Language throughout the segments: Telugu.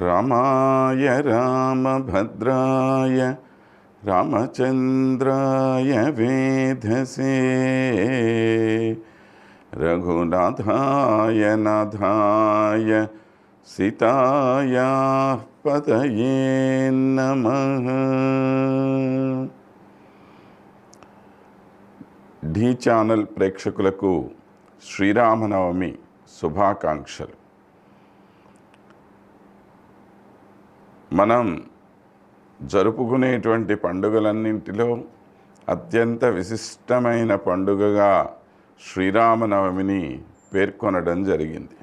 రామాయ రామభద్రాయ రామచంద్రాయ వేధసే. రఘునాథాయ నాథాయ సీతాయా పతయే నమ. ఢీ ఛానల్ ప్రేక్షకులకు శ్రీరామనవమి శుభాకాంక్షలు. మనం జరుపుకునేటువంటి పండుగలన్నింటిలో అత్యంత విశిష్టమైన పండుగగా శ్రీరామనవమిని పేర్కొనడం జరిగింది.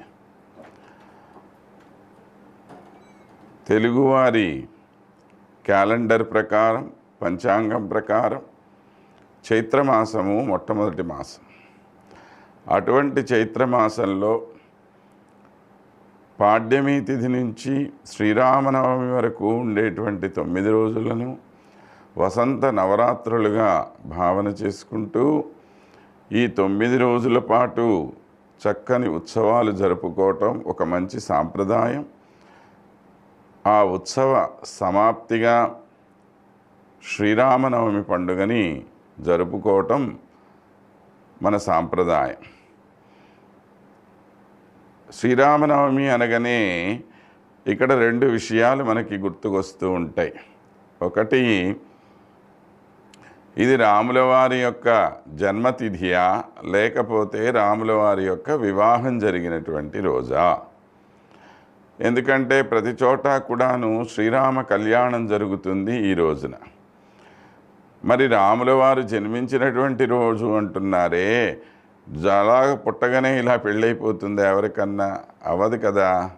తెలుగువారి క్యాలెండర్ ప్రకారం పంచాంగం ప్రకారం చైత్రమాసము మొట్టమొదటి మాసం. అటువంటి చైత్రమాసంలో పాడ్యమి తిథి నుంచి శ్రీరామనవమి వరకు ఉండేటువంటి తొమ్మిది రోజులను వసంత నవరాత్రులుగా భావన చేసుకుంటూ ఈ తొమ్మిది రోజుల పాటు చక్కని ఉత్సవాలు జరుపుకోవటం ఒక మంచి సాంప్రదాయం. ఆ ఉత్సవ సమాప్తిగా శ్రీరామనవమి పండుగని జరుపుకోవటం మన సాంప్రదాయం. శ్రీరామనవమి అనగానే ఇక్కడ రెండు విషయాలు మనకి గుర్తుకొస్తూ ఉంటాయి. ఒకటి ఇది రాముల వారి యొక్క జన్మతిథియా? లేకపోతే రాముల వారి యొక్క వివాహం జరిగినటువంటి రోజా? ఎందుకంటే ప్రతి చోట కూడాను శ్రీరామ కళ్యాణం జరుగుతుంది ఈ రోజున. మరి రాముల వారు జన్మించినటువంటి రోజు అంటున్నారే? అలా పుట్టగానే ఇలా పెళ్ళైపోతుంది ఎవరికన్నా అవ్వదు కదా.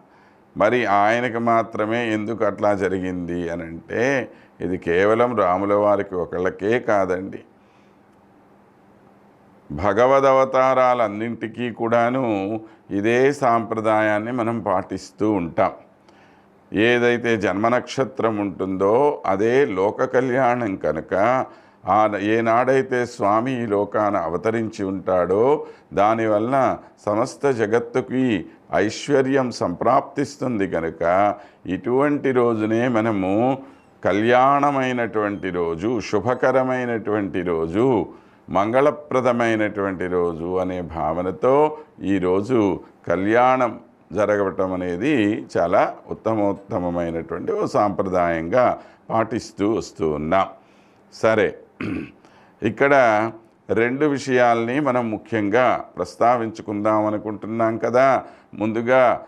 మరి ఆయనకు మాత్రమే ఎందుకు అట్లా జరిగింది అని అంటే ఇది కేవలం రాముల వారికి ఒకళ్ళకే కాదండి. భగవద్ అవతారాలన్నింటికీ కూడాను ఇదే సాంప్రదాయాన్ని మనం పాటిస్తూ ఉంటాం. ఏదైతే జన్మ నక్షత్రం ఉంటుందో అదే లోక కళ్యాణం కనుక ఆ ఏనాడైతే స్వామి ఈ లోకాన అవతరించి ఉంటాడో దానివల్ల సమస్త జగత్తుకి ఐశ్వర్యం సంప్రాప్తిస్తుంది కనుక ఇటువంటి రోజునే మనము కళ్యాణమైనటువంటి రోజు శుభకరమైనటువంటి రోజు మంగళప్రదమైనటువంటి రోజు అనే భావనతో ఈరోజు కళ్యాణం జరగటం అనేది చాలా ఉత్తమోత్తమమైనటువంటి ఓ సాంప్రదాయంగా పాటిస్తూ వస్తూ ఉన్నాం. సరే ఇక్కడ రెండు విషయాల్ని మనం ముఖ్యంగా ప్రస్తావించుకుందాం అనుకుంటున్నాం కదా. ముందుగా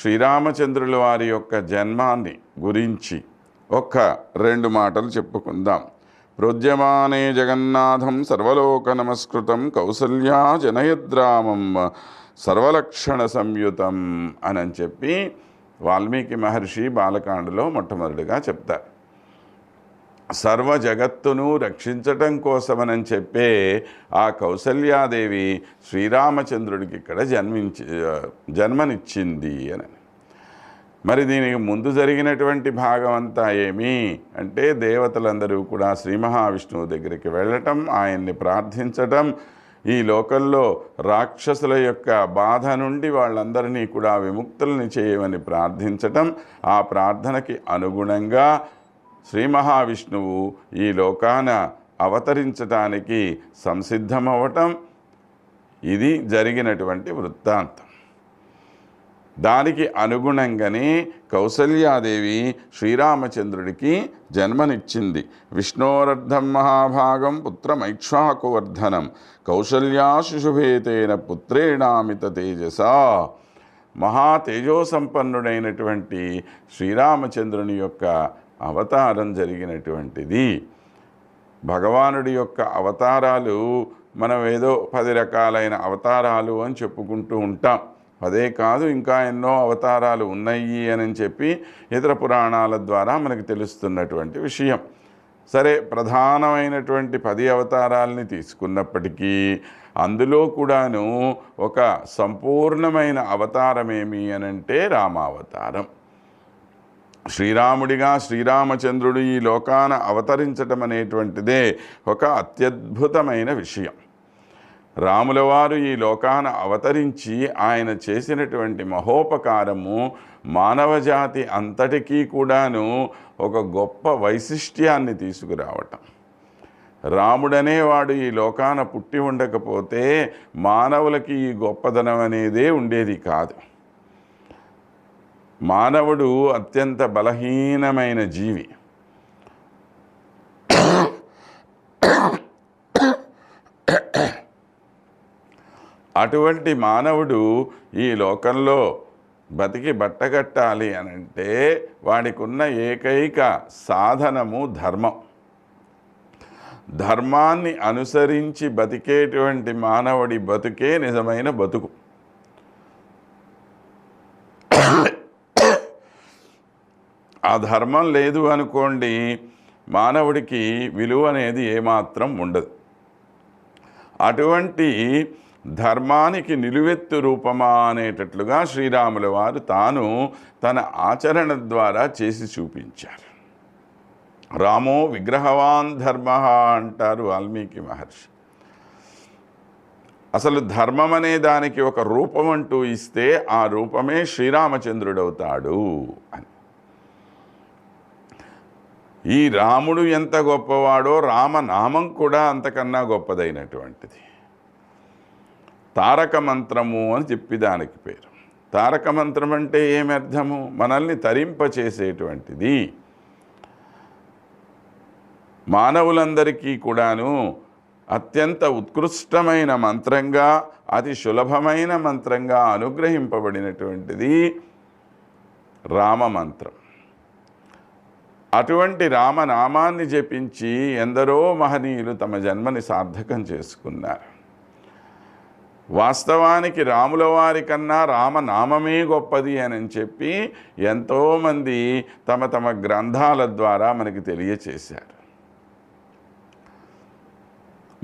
శ్రీరామచంద్రుల వారి యొక్క జన్మాన్ని గురించి ఒక్క రెండు మాటలు చెప్పుకుందాం. ప్రోద్యమానే జగన్నాథం సర్వలోక నమస్కృతం కౌసల్యా జనయద్రామం సర్వలక్షణ సంయుతం అని చెప్పి వాల్మీకి మహర్షి బాలకాండలో మొట్టమొదటిగా చెప్తారు. సర్వ జగత్తును రక్షించటం కోసమనని చెప్పే ఆ కౌసల్యాదేవి శ్రీరామచంద్రుడికి ఇక్కడ జన్మించి జన్మనిచ్చింది అని. మరి దీనికి ముందు జరిగినటువంటి భాగం అంతా ఏమి అంటే దేవతలందరూ కూడా శ్రీ మహావిష్ణువు దగ్గరికి వెళ్ళటం ఆయన్ని ప్రార్థించటం ఈ లోకంలో రాక్షసుల యొక్క బాధ నుండి వాళ్ళందరినీ కూడా విముక్తుల్ని చేయమని ప్రార్థించటం ఆ ప్రార్థనకి అనుగుణంగా శ్రీ మహావిష్ణువు ఈ లోకాన అవతరించటానికి సంసిద్ధమవటం ఇది జరిగినటువంటి వృత్తాంతం. దానికి అనుగుణంగానే కౌసల్యాదేవి శ్రీరామచంద్రుడికి జన్మనిచ్చింది. విష్ణోరర్ధం మహాభాగం పుత్రమైక్ష్వాకువర్ధనం కౌసల్యా శిశుభేతేన పుత్రేణామిత తేజస. మహా తేజోసంపన్నుడైనటువంటి శ్రీరామచంద్రుని యొక్క అవతారం జరిగినటువంటిది. భగవానుడి యొక్క అవతారాలు మనం ఏదో పది రకాలైన అవతారాలు అని చెప్పుకుంటూ ఉంటాం. అదే కాదు ఇంకా ఎన్నో అవతారాలు ఉన్నాయి అని చెప్పి ఇతర పురాణాల ద్వారా మనకు తెలుస్తున్నటువంటి విషయం. సరే ప్రధానమైనటువంటి పది అవతారాలని తీసుకున్నప్పటికీ అందులో కూడాను ఒక సంపూర్ణమైన అవతారం ఏమి అనంటే రామావతారం. శ్రీరాముడిగా శ్రీరామచంద్రుడు ఈ లోకాన అవతరించటం అనేటువంటిదే ఒక అత్యద్భుతమైన విషయం. రాములవారు ఈ లోకాన అవతరించి ఆయన చేసినటువంటి మహోపకారము మానవజాతి అంతటికీ కూడాను ఒక గొప్ప వైశిష్ట్యాన్ని తీసుకురావటం. రాముడనేవాడు ఈ లోకాన పుట్టి ఉండకపోతే మానవులకి ఈ గొప్పదనం అనేదే ఉండేది కాదు. మానవుడు అత్యంత బలహీనమైన జీవి. అటువంటి మానవుడు ఈ లోకంలో బతికి బట్టగట్టాలి అని అంటే వాడికి ఉన్న ఏకైక సాధనము ధర్మం. ధర్మాన్ని అనుసరించి బతికేటువంటి మానవుడి బతుకే నిజమైన బతుకు. ఆ ధర్మం లేదు అనుకోండి మానవుడికి విలువ అనేది ఏమాత్రం ఉండదు. అటువంటి ధర్మానికి నిలువెత్తు రూపమా అనేటట్లుగా శ్రీరాముల వారు తాను తన ఆచరణ ద్వారా చేసి చూపించారు. రామో విగ్రహవాన్ ధర్మ అంటారు వాల్మీకి మహర్షి. అసలు ధర్మం అనే దానికి ఒక రూపం అంటూ ఇస్తే ఆ రూపమే శ్రీరామచంద్రుడవుతాడు అని. ఈ రాముడు ఎంత గొప్పవాడో రామనామం కూడా అంతకన్నా గొప్పదైనటువంటిది. తారక మంత్రము అని చెప్పి దానికి పేరు. తారక మంత్రం అంటే ఏమి అర్థము? మనల్ని తరింపచేసేటువంటిది మానవులందరికీ కూడాను అత్యంత ఉత్కృష్టమైన మంత్రంగా అతి సులభమైన మంత్రంగా అనుగ్రహింపబడినటువంటిది రామ మంత్రం అటువంటి రామనామాన్ని జపించి ఎందరో మహనీయులు తమ జన్మని సార్థకం చేసుకున్నారు. వాస్తవానికి రాముల వారి కన్నా రామనామమే గొప్పది అని చెప్పి ఎంతోమంది తమ తమ గ్రంథాల ద్వారా మనకి తెలియచేశారు.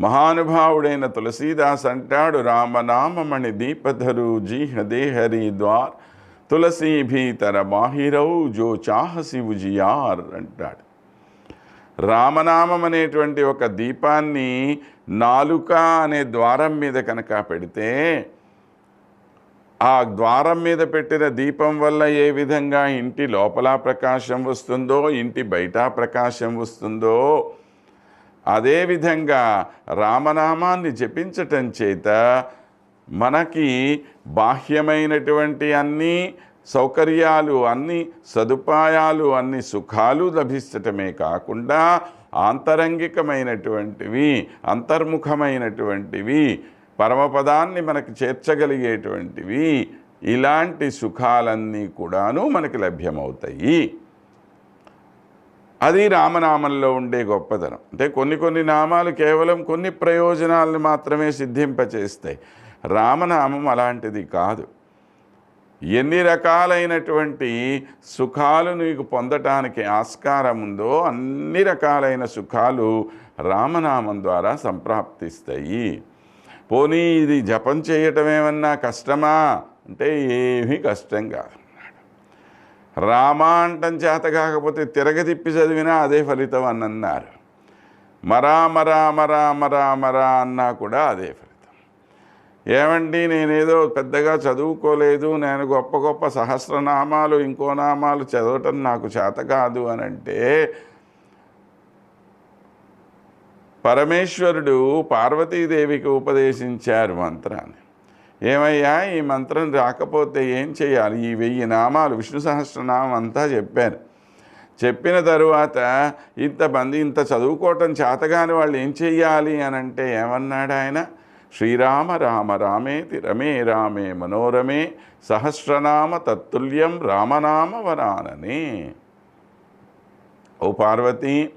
మహానుభావుడైన తులసీదాస్ అంటాడు రామనామమణి దీపధరు జీహదేహరి ద్వార్ తులసీ భీతర బాహిరౌ జో చాహ ఉజియార్ అంటాడు. రామనామం అనేటువంటి ఒక దీపాన్ని నాలుక అనే ద్వారం మీద కనుక పెడితే ఆ ద్వారం మీద పెట్టిన దీపం వల్ల ఏ విధంగా ఇంటి లోపల ప్రకాశం వస్తుందో ఇంటి బయట ప్రకాశం వస్తుందో అదేవిధంగా రామనామాన్ని జపించటం చేత మనకి బాహ్యమైనటువంటి అన్ని సౌకర్యాలు అన్ని సదుపాయాలు అన్ని సుఖాలు లభిస్తటమే కాకుండా ఆంతరంగికమైనటువంటివి అంతర్ముఖమైనటువంటివి పరమపదాన్ని మనకు చేర్చగలిగేటువంటివి ఇలాంటి సుఖాలన్నీ కూడాను మనకు లభ్యమవుతాయి. అది రామనామంలో ఉండే గొప్పదనం అంటే కొన్ని కొన్ని నామాలు కేవలం కొన్ని ప్రయోజనాలను మాత్రమే సిద్ధింపచేస్తాయి. రామనామం అలాంటిది కాదు. ఎన్ని రకాలైనటువంటి సుఖాలు నీకు పొందటానికి ఆస్కారం ఉందో అన్ని రకాలైన సుఖాలు రామనామం ద్వారా సంప్రాప్తిస్తాయి. పోనీ ఇది జపం చేయటం ఏమన్నా కష్టమా? అంటే ఏమీ కష్టం కాదు. రామ అంటం చేత కాకపోతే తిరగతిప్పి చదివినా అదే ఫలితం అని అన్నారు. మరా మరా మరా మరా మరా అన్నా కూడా అదే ఫలితం. ఏమండి నేనేదో పెద్దగా చదువుకోలేదు నేను గొప్ప గొప్ప సహస్రనామాలు ఇంకో నామాలు చదవటం నాకు చేత కాదు అని అంటే పరమేశ్వరుడు పార్వతీదేవికి ఉపదేశించారు మంత్రాన్ని. ఏమయ్యా ఈ మంత్రం రాకపోతే ఏం చేయాలి? ఈ వెయ్యి నామాలు విష్ణు సహస్రనామం అంతా చెప్పారు. చెప్పిన తరువాత ఇంతమంది ఇంత చదువుకోవటం చేతగాని వాళ్ళు ఏం చెయ్యాలి అని అంటే ఏమన్నాడు ఆయన శ్రీరామ రామ రామేతి రమే రామే మనోరమే సహస్రనామ తత్తుల్యం రామనామ వరానని. ఓ పార్వతి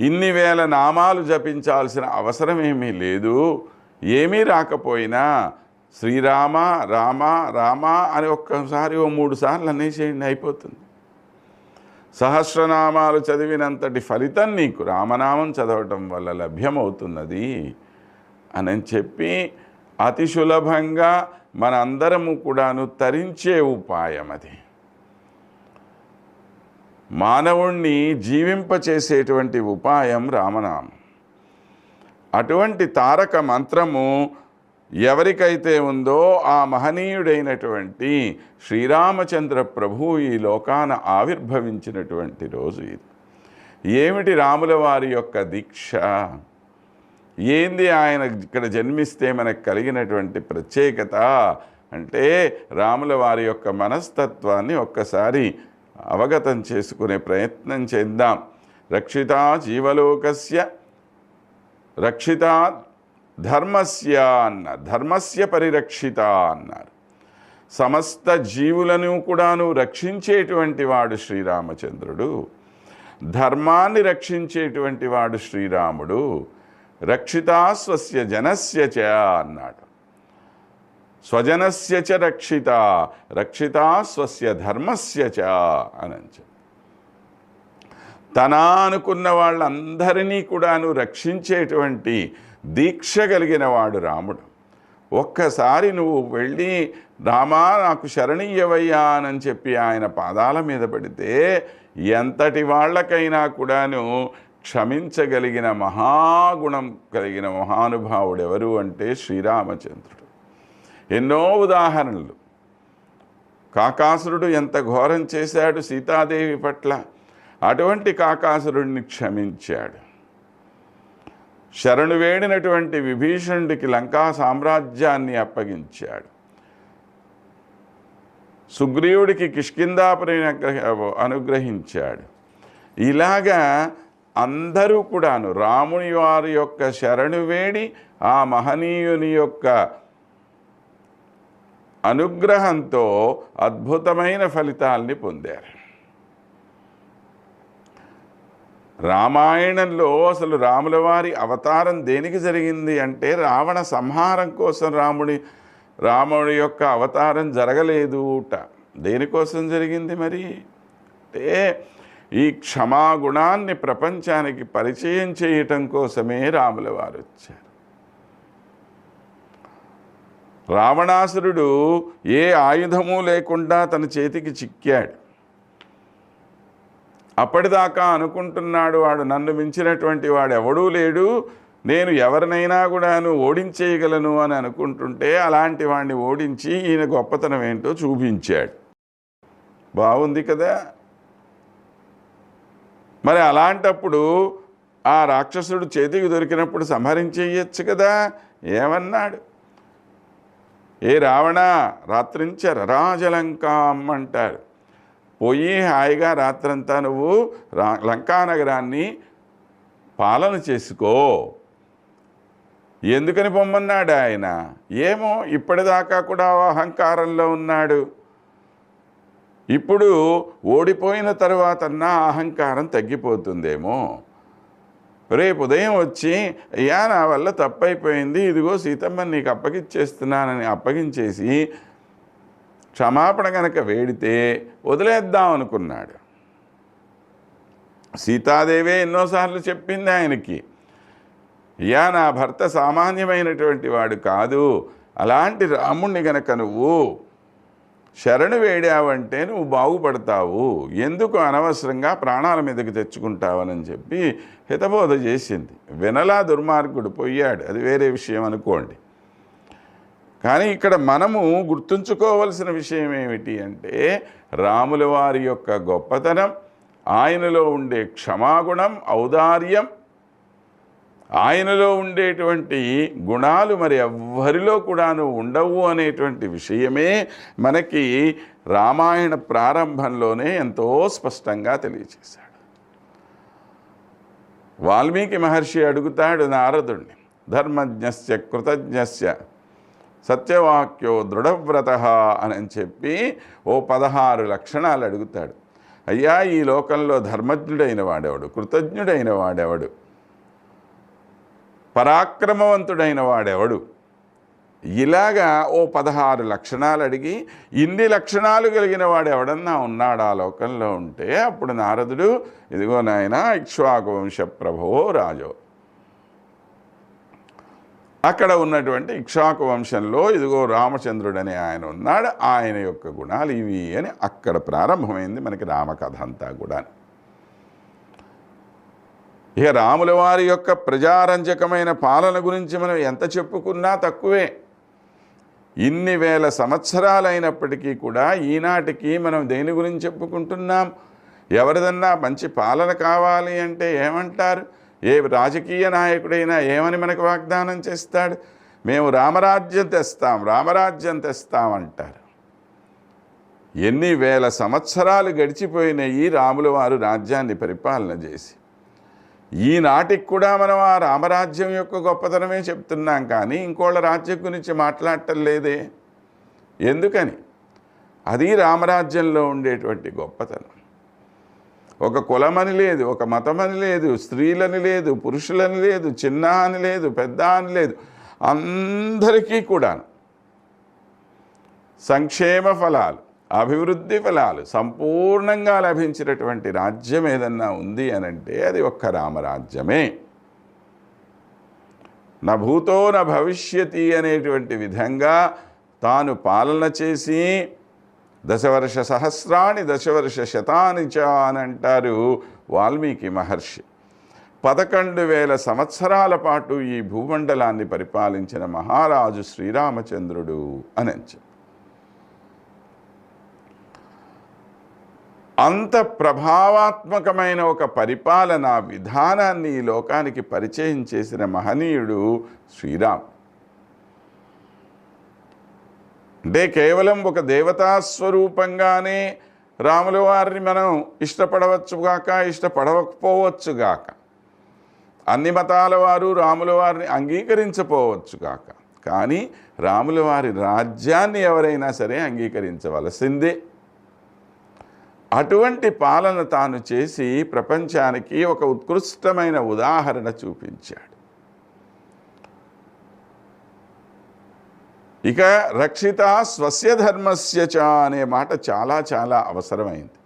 ఇన్ని వేల నామాలు జపించాల్సిన అవసరం ఏమీ లేదు. ఏమీ రాకపోయినా శ్రీరామ రామ రామ అని ఒక్కసారి ఓ మూడు సార్లు అనేసేయండి అయిపోతుంది. సహస్రనామాలు చదివినంతటి ఫలితం నీకు రామనామం చదవటం వల్ల లభ్యమవుతున్నది అని చెప్పి అతి సులభంగా మనందరము కూడాను తరించే ఉపాయం అది. మానవుణ్ణి జీవింపచేసేటువంటి ఉపాయం రామనామం. అటువంటి తారక మంత్రము ఎవరికైతే ఉందో ఆ మహనీయుడైనటువంటి శ్రీరామచంద్ర ప్రభు ఈ లోకాన ఆవిర్భవించినటువంటి రోజు ఇది. ఏమిటి రాముల వారి యొక్క దీక్ష? ఏంది ఆయన ఇక్కడ జన్మిస్తే మనకు కలిగినటువంటి ప్రత్యేకత? అంటే రాముల వారి యొక్క మనస్తత్వాన్ని ఒక్కసారి అవగతం చేసుకునే ప్రయత్నం చేద్దాం. రక్షిత జీవలోకస్య రక్షిత ధర్మస్య అన్నారు ధర్మస్య పరిరక్షిత అన్నారు సమస్త జీవులను కూడాను రక్షించేటువంటి వాడు శ్రీరామచంద్రుడు. ధర్మాన్ని రక్షించేటువంటి వాడు శ్రీరాముడు. రక్షితా స్వస్య జనస్య చ అన్నాడు. స్వజనస్య చ రక్షిత రక్షితా స్వస్య ధర్మస్య చ అనంచ తన అనుకున్న వాళ్ళందరినీ కూడాను రక్షించేటువంటి దీక్ష కలిగిన వాడు రాముడు. ఒక్కసారి నువ్వు వెళ్ళి రామా నాకు శరణీయవయ్యా అని చెప్పి ఆయన పాదాల మీద పడితే ఎంతటి వాళ్ళకైనా కూడాను క్షమించగలిగిన మహాగుణం కలిగిన మహానుభావుడు ఎవరు అంటే శ్రీరామచంద్రుడు. ఎన్నో ఉదాహరణలు. కాకాసురుడు ఎంత ఘోరం చేశాడు సీతాదేవి పట్ల. అటువంటి కాకాసురుడిని క్షమించాడు. శరణు వేడినటువంటి విభీషణుడికి లంకా సామ్రాజ్యాన్ని అప్పగించాడు. సుగ్రీవుడికి కిష్కిందాపురి అనుగ్రహించాడు. ఇలాగా అందరూ కూడాను రాముని వారి యొక్క శరణు వేడి ఆ మహనీయుని యొక్క అనుగ్రహంతో అద్భుతమైన ఫలితాల్ని పొందారు. రామాయణంలో అసలు రాముల వారి అవతారం దేనికి జరిగింది అంటే రావణ సంహారం కోసం రాముడి రాముడి యొక్క అవతారం జరగలేదుట దేనికోసం జరిగింది మరి? అంటే ఈ క్షమాగుణాన్ని ప్రపంచానికి పరిచయం చేయటం కోసమే రాముల వారు వచ్చారు. రావణాసురుడు ఏ ఆయుధము లేకుండా తన చేతికి చిక్కాడు. అప్పటిదాకా అనుకుంటున్నాడు వాడు నన్ను మించినటువంటి వాడు ఎవడూ లేడు. నేను ఎవరినైనా కూడాను ఓడించేయగలను అని అనుకుంటుంటే అలాంటి వాడిని ఓడించి ఈయన గొప్పతనం ఏంటో చూపించాడు. బాగుంది కదా? మరి అలాంటప్పుడు ఆ రాక్షసుడు చేతికి దొరికినప్పుడు సంహరించేయచ్చు కదా? ఏమన్నాడు? ఏ రావణ రాత్రించర రాజలంకాం అంటారు పోయి హాయిగా రాత్రంతా నువ్వు లంకానగరాన్ని లంకా నగరాన్ని పాలన చేసుకో. ఎందుకని పొమ్మన్నాడు ఆయన? ఏమో ఇప్పటిదాకా కూడా అహంకారంలో ఉన్నాడు. ఇప్పుడు ఓడిపోయిన తర్వాత నా అహంకారం తగ్గిపోతుందేమో. రేపు ఉదయం వచ్చి అయ్యా నా వల్ల తప్పైపోయింది. ఇదిగో సీతమ్మ నీకు అప్పగిచ్చేస్తున్నానని అప్పగించేసి క్షమాపణ కనుక వేడితే వదిలేద్దాం అనుకున్నాడు. సీతాదేవే ఎన్నోసార్లు చెప్పింది ఆయనకి అయ్యా నా భర్త సామాన్యమైనటువంటి వాడు కాదు. అలాంటి రాముణ్ణి గనక నువ్వు శరణు వేడావంటే నువ్వు బాగుపడతావు. ఎందుకు అనవసరంగా ప్రాణాల మీదకి తెచ్చుకుంటావనని చెప్పి హితబోధ చేసింది. వినలా దుర్మార్గుడు పోయాడు. అది వేరే విషయం అనుకోండి. కానీ ఇక్కడ మనము గుర్తుంచుకోవలసిన విషయం ఏమిటి అంటే రాముల వారి యొక్క గొప్పతనం ఆయనలో ఉండే క్షమాగుణం ఔదార్యం ఆయనలో ఉండేటువంటి గుణాలు మరి ఎవ్వరిలో కూడాను ఉండవు అనేటువంటి విషయమే మనకి రామాయణ ప్రారంభంలోనే ఎంతో స్పష్టంగా తెలియచేశాడు. వాల్మీకి మహర్షి అడుగుతాడు నారదుణ్ణి ధర్మజ్ఞస్య కృతజ్ఞస్య సత్యవాక్యో దృఢవ్రత అని చెప్పి ఓ పదహారు లక్షణాలు అడుగుతాడు. అయ్యా ఈ లోకంలో ధర్మజ్ఞుడైన వాడెవడు? కృతజ్ఞుడైన వాడెవడు? పరాక్రమవంతుడైన వాడెవడు? ఇలాగా ఓ పదహారు లక్షణాలు అడిగి ఇన్ని లక్షణాలు కలిగిన వాడు ఎవడన్నా ఉన్నాడు ఆ లోకంలో ఉంటే అప్పుడు నారదుడు ఇదిగో నాయన ఇక్ష్వాకు వంశప్రభో రాజో అక్కడ ఉన్నటువంటి ఇక్షాకు వంశంలో ఇదిగో రామచంద్రుడు అనే ఆయన ఉన్నాడు. ఆయన యొక్క గుణాలు ఇవి అని అక్కడ ప్రారంభమైంది మనకి రామకథ అంతా కూడా. ఇక రాముల వారి యొక్క ప్రజారంజకమైన పాలన గురించి మనం ఎంత చెప్పుకున్నా తక్కువే. ఇన్ని వేల సంవత్సరాలైనప్పటికీ కూడా ఈనాటికి మనం దేని గురించి చెప్పుకుంటున్నాం? ఎవరిదన్నా మంచి పాలన కావాలి అంటే ఏమంటారు? ఏ రాజకీయ నాయకుడైనా ఏమని మనకు వాగ్దానం చేస్తాడు? మేము రామరాజ్యం తెస్తాం రామరాజ్యం తెస్తాం అంటారు. ఎన్ని వేల సంవత్సరాలు గడిచిపోయినాయి రాముల వారు రాజ్యాన్ని పరిపాలన చేసి. ఈనాటికి కూడా మనం ఆ రామరాజ్యం యొక్క గొప్పతనమే చెప్తున్నాం కానీ ఇంకోళ్ళ రాజ్యం గురించి మాట్లాడటం లేదే. ఎందుకని? అది రామరాజ్యంలో ఉండేటువంటి గొప్పతనం. ఒక కులమని లేదు ఒక మతమని లేదు స్త్రీలని లేదు పురుషులని లేదు చిన్న అని లేదు పెద్ద అని లేదు. అందరికీ కూడా సంక్షేమ ఫలాలు అభివృద్ధి ఫలాలు సంపూర్ణంగా లభించినటువంటి రాజ్యం ఏదన్నా ఉంది అనంటే అది ఒక్క రామరాజ్యమే. నా భూతో నా భవిష్యతి అనేటువంటి విధంగా తాను పాలన చేసి దశవర్ష సహస్రాణి దశవర్ష శతాని చ అని అంటారు వాల్మీకి మహర్షి. పదకొండు వేల సంవత్సరాల పాటు ఈ భూమండలాన్ని పరిపాలించిన మహారాజు శ్రీరామచంద్రుడు అని చెప్పి అంత ప్రభావాత్మకమైన ఒక పరిపాలన విధానాన్ని ఈ లోకానికి పరిచయం చేసిన మహనీయుడు శ్రీరామ్ అంటే కేవలం ఒక దేవతా స్వరూపంగానే రాముల వారిని మనం ఇష్టపడవచ్చుగాక ఇష్టపడకపోవచ్చుగాక అన్ని మతాల వారు రాముల వారిని అంగీకరించపోవచ్చుగాక కానీ రాముల వారి రాజ్యాన్ని ఎవరైనా సరే అంగీకరించవలసిందే. అటువంటి పాలన తాను చేసి ప్రపంచానికి ఒక ఉత్కృష్టమైన ఉదాహరణ చూపించాడు. ఇక రక్షిత స్వస్య ధర్మస్య చ అనే మాట చాలా చాలా అవసరమైంది.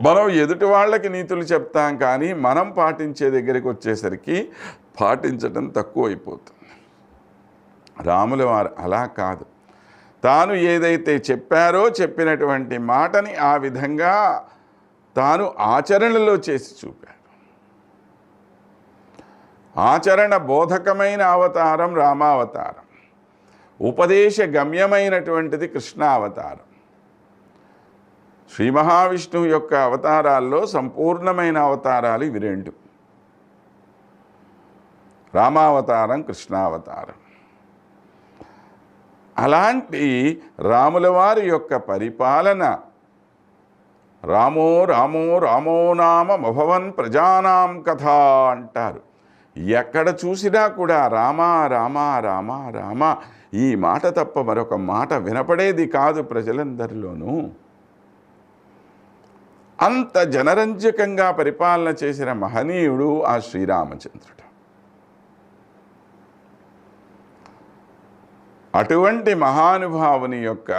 మనం ఎదుటి వాళ్ళకి నీతులు చెప్తాం కానీ మనం పాటించే దగ్గరికి వచ్చేసరికి పాటించడం తక్కువైపోతుంది. రాముల వారు అలా కాదు. తాను ఏదైతే చెప్పారో చెప్పినటువంటి మాటని ఆ విధంగా తాను ఆచరణలో చేసి చూపాడు. ఆచరణ బోధకమైన అవతారం రామావతారం. ఉపదేశ గమ్యమైనటువంటిది కృష్ణావతారం. శ్రీ మహావిష్ణువు యొక్క అవతారాల్లో సంపూర్ణమైన అవతారాలు ఇవి రెండు. రామావతారం కృష్ణావతారం. అలాంటి రాముల వారి యొక్క పరిపాలన రామో రామో రామో నామ మభవన్ ప్రజానాం కథ అంటారు. ఎక్కడ చూసినా కూడా రామా రామా రామా రామా ఈ మాట తప్ప మరొక మాట వినపడేది కాదు ప్రజలందరిలోనూ. అంత జనరంజకంగా పరిపాలన చేసిన మహనీయుడు ఆ శ్రీరామచంద్రుడు. అటువంటి మహానుభావుని యొక్క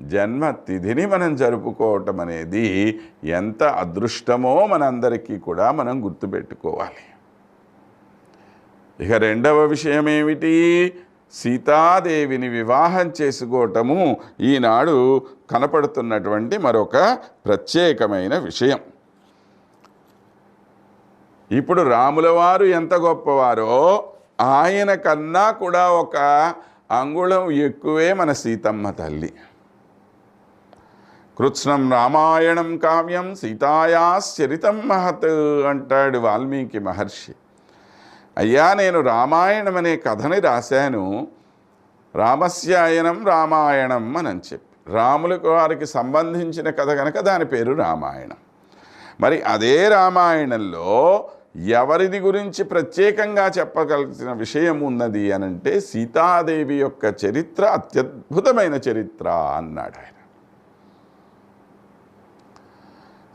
జన్మతిథిని మనం జరుపుకోవటం అనేది ఎంత అదృష్టమో మనందరికీ కూడా మనం గుర్తుపెట్టుకోవాలి. ఇక రెండవ విషయం ఏమిటి సీతాదేవిని వివాహం చేసుకోవటము ఈనాడు కనపడుతున్నటువంటి మరొక ప్రత్యేకమైన విషయం. ఇప్పుడు రాముల వారు ఎంత గొప్పవారో ఆయన కన్నా కూడా ఒక అంగుళం ఎక్కువే మన సీతమ్మ తల్లి. కృత్స్నం రామాయణం కావ్యం సీతాయాశ్చరితం మహత్ అంటాడు వాల్మీకి మహర్షి. అయ్యా నేను రామాయణం అనే కథని రాశాను. రామస్యాయనం రామాయణం అని చెప్పి. రాములకు వారికి సంబంధించిన కథ కనుక దాని పేరు రామాయణం. మరి అదే రామాయణంలో ఎవరిది గురించి ప్రత్యేకంగా చెప్పగలిగిన విషయం ఉన్నది అనంటే సీతాదేవి యొక్క చరిత్ర అత్యద్భుతమైన చరిత్ర అన్నాడు ఆయన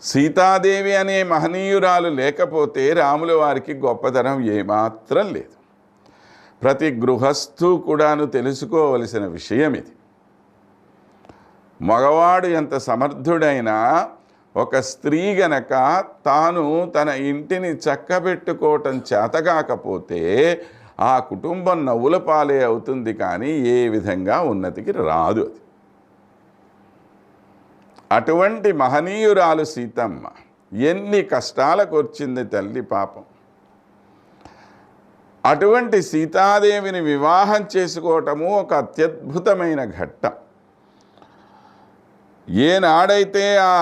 సీతాదేవి అనే మహనీయురాలు లేకపోతే రాముల వారికి గొప్పతనం ఏమాత్రం లేదు. ప్రతి గృహస్థు కూడాను తెలుసుకోవలసిన విషయం ఇది. మగవాడు ఎంత సమర్థుడైనా ఒక స్త్రీ గనక తాను తన ఇంటిని చక్కబెట్టుకోవటం చేతగాకపోతే ఆ కుటుంబం నవ్వుల పాలే అవుతుంది కానీ ఏ విధంగా ఉన్నతికి రాదు అది. అటువంటి మహనీయురాలు సీతమ్మ ఎన్ని కష్టాలకు వచ్చింది తల్లి పాపం. అటువంటి సీతాదేవిని వివాహం చేసుకోవటము ఒక అత్యద్భుతమైన ఘట్టం. ఏనాడైతే ఆ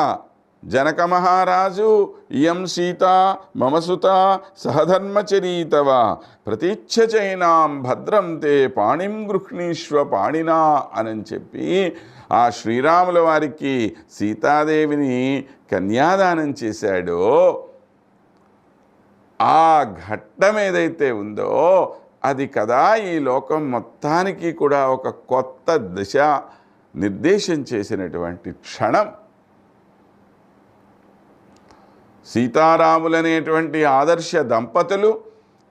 జనక మహారాజు ఇయం సీత మమసుత సహధర్మచరీతవ ప్రతీచ్ఛచైనాం భద్రం తే పాణిం గృహ్ణీష్వ పాణినా అని చెప్పి ఆ శ్రీరాముల వారికి సీతాదేవిని కన్యాదానం చేశాడో ఆ ఘట్టం ఏదైతే ఉందో అది కదా ఈ లోకం మొత్తానికి కూడా ఒక కొత్త దిశ నిర్దేశం చేసినటువంటి క్షణం. సీతారాములనేటువంటి ఆదర్శ దంపతులు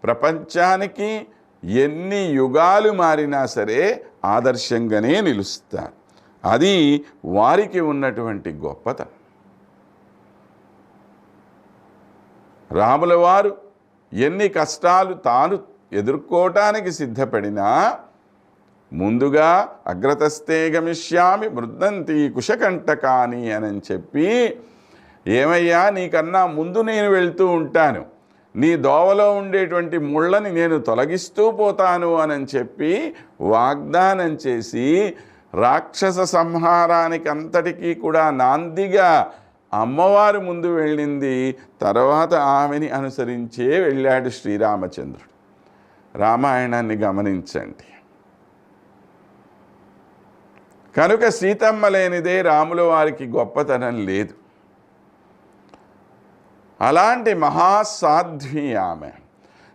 ప్రపంచానికి ఎన్ని యుగాలు మారినా సరే ఆదర్శంగానే నిలుస్తారు. అది వారికి ఉన్నటువంటి గొప్పత. రాముల వారు ఎన్ని కష్టాలు తాను ఎదుర్కోవటానికి సిద్ధపడినా ముందుగా అగ్రతస్తే గమిష్యామి మృద్దంతి కుశకంటకాని అని చెప్పి ఏమయ్యా నీకన్నా ముందు నేను వెళ్తూ ఉంటాను. నీ దోవలో ఉండేటువంటి ముళ్ళని నేను తొలగిస్తూ పోతాను అని చెప్పి వాగ్దానం చేసి రాక్షస సంహారానికి అంతటికీ కూడా నాందిగా అమ్మవారు ముందు వెళ్ళింది. తర్వాత ఆమెని అనుసరించే వెళ్ళాడు శ్రీరామచంద్రుడు. రామాయణాన్ని గమనించండి. కనుక సీతమ్మ లేనిదే రాముల వారికి గొప్పతనం లేదు. అలాంటి మహాసాధ్వి ఆమె.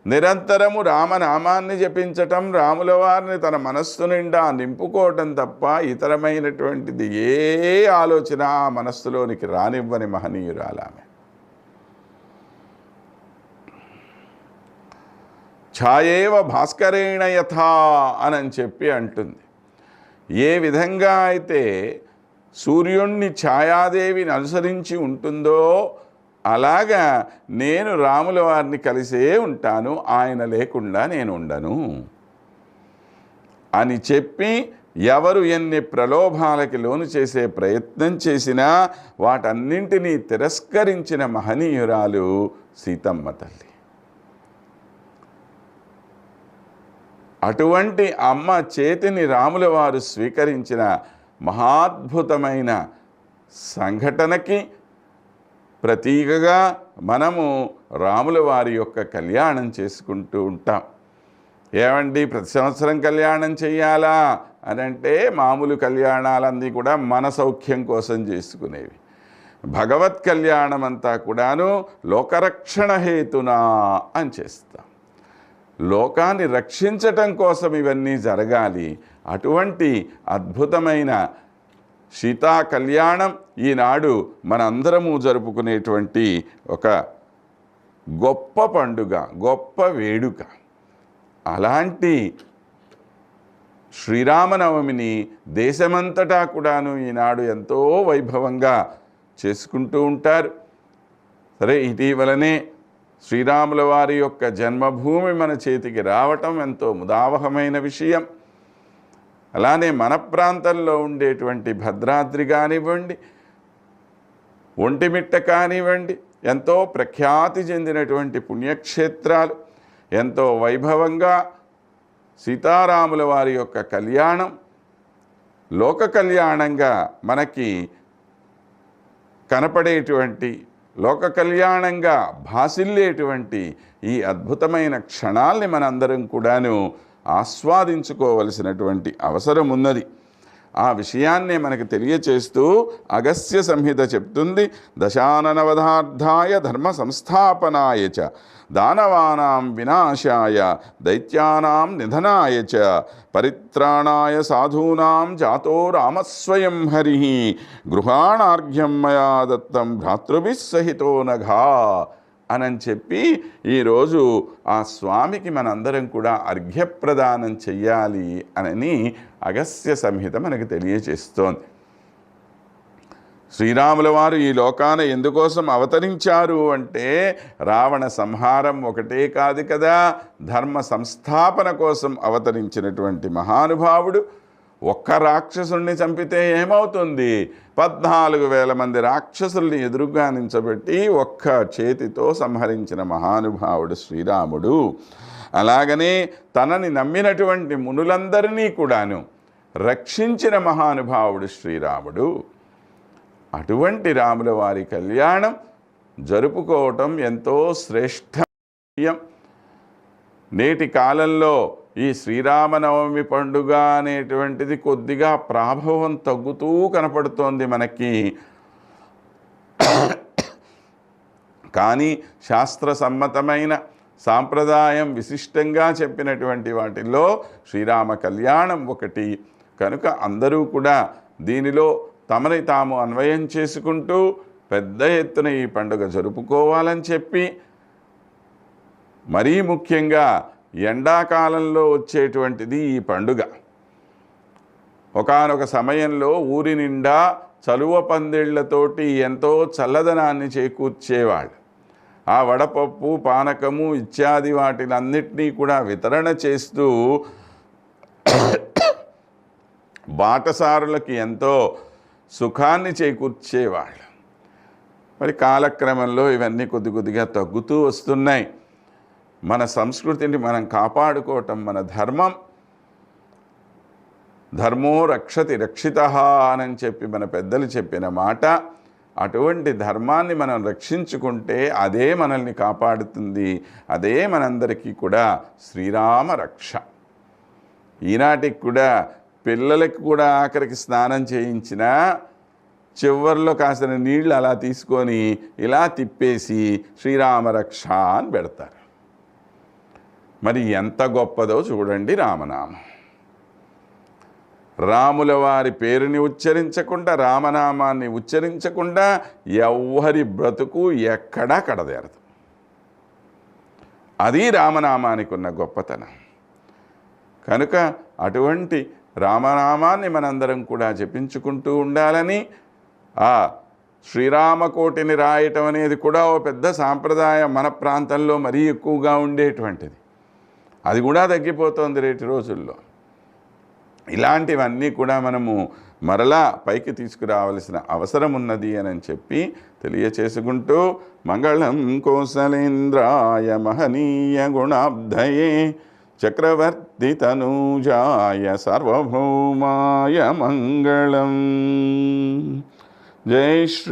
నిరంతరము రామనామాన్ని జపించటం రాముల వారిని తన మనస్సు నిండా నింపుకోవటం తప్ప ఇతరమైనటువంటిది ఏ ఆలోచన ఆ మనస్సులోనికి రానివ్వని మహనీయురాలామె. ఛాయేవ భాస్కరేణ యథా అని చెప్పి అంటుంది. ఏ విధంగా అయితే సూర్యుణ్ణి ఛాయాదేవిని అనుసరించి ఉంటుందో అలాగా నేను రాముల వారిని కలిసే ఉంటాను ఆయన లేకుండా నేను ఉండను. అని చెప్పి ఎవరు ఎన్ని ప్రలోభాలకి లోను చేసే ప్రయత్నం చేసినా వాటన్నింటినీ తిరస్కరించిన మహనీయురాలు సీతమ్మ తల్లి. అటువంటి అమ్మ చేతిని రాముల వారు స్వీకరించిన మహాద్భుతమైన సంఘటనకి ప్రతీకగా మనము రాముల వారి యొక్క కళ్యాణం చేసుకుంటూ ఉంటాం. ఏమండి? ప్రతి సంవత్సరం కళ్యాణం చేయాలా అని అంటే మామూలు కళ్యాణాలన్నీ కూడా మన సౌఖ్యం కోసం చేసుకునేవి. భగవత్ కళ్యాణం అంతా కూడాను లోకరక్షణ హేతునా అని చేస్తాం. లోకాన్ని రక్షించటం కోసం ఇవన్నీ జరగాలి. అటువంటి అద్భుతమైన సీతా కళ్యాణం ఈనాడు మనందరము జరుపుకునేటువంటి ఒక గొప్ప పండుగ గొప్ప వేడుక. అలాంటి శ్రీరామనవమిని దేశమంతటా కూడాను ఈనాడు ఎంతో వైభవంగా చేసుకుంటూ ఉంటారు. సరే ఇటీవలనే శ్రీరాముల వారి యొక్క జన్మభూమి మన చేతికి రావటం ఎంతో ముదావహమైన విషయం. అలానే మన ప్రాంతంలో ఉండేటువంటి భద్రాద్రి కానివ్వండి ఒంటిమిట్ట కానివ్వండి ఎంతో ప్రఖ్యాతి చెందినటువంటి పుణ్యక్షేత్రాలు ఎంతో వైభవంగా సీతారాముల వారి యొక్క కళ్యాణం లోక కళ్యాణంగా మనకి కనపడేటువంటి లోక కళ్యాణంగా భాసిల్లేటువంటి ఈ అద్భుతమైన క్షణాల్ని మనందరం కూడాను ఆస్వాదించుకోవలసినటువంటి అవసరం ఉన్నది. ఆ విషయాన్నే మనకు తెలియచేస్తూ అగస్త్య సంహిత చెప్తుంది. దశాననవధార్థాయ ధర్మ సంస్థాపనాయ చ దానవానాం వినాశాయ దైత్యానాం నిధనాయ చ పరిత్రాణాయ సాధూనాం జాతో రామస్వయం హరి గృహాణార్ఘ్యం మయా దత్తం భ్రాతృభిస్సహితో నఘా. అని చెప్పి ఈరోజు ఆ స్వామికి మనందరం కూడా అర్ఘ్యప్రదానం చెయ్యాలి అని అగస్త్య సంహిత మనకు తెలియజేస్తోంది. శ్రీరాముల వారు ఈ లోకాన ఎందుకోసం అవతరించారు అంటే రావణ సంహారం ఒకటే కాదు కదా ధర్మ సంస్థాపన కోసం అవతరించినటువంటి మహానుభావుడు ఒక్క రాక్షసుల్ని చంపితే ఏమవుతుంది? పద్నాలుగు వేల మంది రాక్షసుల్ని ఎదురుగా నించబెట్టి ఒక్క చేతితో సంహరించిన మహానుభావుడు శ్రీరాముడు. అలాగనే తనని నమ్మినటువంటి మునులందరినీ కూడాను రక్షించిన మహానుభావుడు శ్రీరాముడు. అటువంటి రాముల వారి కళ్యాణం జరుపుకోవటం ఎంతో శ్రేష్టం నేటి కాలంలో ఈ శ్రీరామనవమి పండుగ అనేటువంటిది కొద్దిగా ప్రాభవం తగ్గుతూ కనపడుతోంది మనకి. కానీ శాస్త్ర సమ్మతమైన సాంప్రదాయం విశిష్టంగా చెప్పినటువంటి వాటిల్లో శ్రీరామ కళ్యాణం ఒకటి. కనుక అందరూ కూడా దీనిలో తమని తాము అన్వయం చేసుకుంటూ పెద్ద ఎత్తున ఈ పండుగ జరుపుకోవాలని చెప్పి మరీ ముఖ్యంగా ఎండాకాలంలో వచ్చేటువంటిది ఈ పండుగ. ఒకానొక సమయంలో ఊరి నిండా చలువ పందిళ్ళతోటి ఎంతో చల్లదనాన్ని చేకూర్చేవాళ్ళు. ఆ వడపప్పు పానకము ఇత్యాది వాటినన్నిటినీ కూడా వితరణ చేస్తూ బాటసారులకి ఎంతో సుఖాన్ని చేకూర్చేవాళ్ళు. మరి కాలక్రమంలో ఇవన్నీ కొద్ది కొద్దిగా తగ్గుతూ వస్తున్నాయి. మన సంస్కృతిని మనం కాపాడుకోవటం మన ధర్మం. ధర్మో రక్షతి రక్షిత అని చెప్పి మన పెద్దలు చెప్పిన మాట. అటువంటి ధర్మాన్ని మనం రక్షించుకుంటే అదే మనల్ని కాపాడుతుంది. అదే మనందరికీ కూడా శ్రీరామ రక్ష. ఈనాటికి కూడా పిల్లలకు కూడా ఆఖరికి స్నానం చేయించిన చివర్లో కాసిన నీళ్ళు అలా తీసుకొని ఇలా తిప్పేసి శ్రీరామరక్ష అని పెడతారు. మరి ఎంత గొప్పదో చూడండి రామనామం. రాముల వారి పేరుని ఉచ్చరించకుండా రామనామాన్ని ఉచ్చరించకుండా ఎవ్వరి బ్రతుకు ఎక్కడా కడదేరదు. అది రామనామానికి ఉన్న గొప్పతనం. కనుక అటువంటి రామనామాన్ని మనందరం కూడా జపించుకుంటూ ఉండాలని ఆ శ్రీరామకోటిని రాయటం అనేది కూడా ఓ పెద్ద సాంప్రదాయం మన ప్రాంతంలో మరీ ఎక్కువగా ఉండేటువంటిది. అది కూడా తగ్గిపోతుంది రేటి రోజుల్లో. ఇలాంటివన్నీ కూడా మనము మరలా పైకి తీసుకురావలసిన అవసరం ఉన్నది అని చెప్పి తెలియచేసుకుంటూ మంగళం కోసలేంద్రాయ మహనీయ గుణాబ్ధయే చక్రవర్తి తనూజాయ సార్వభౌమాయ మంగళం. జై శ్రీ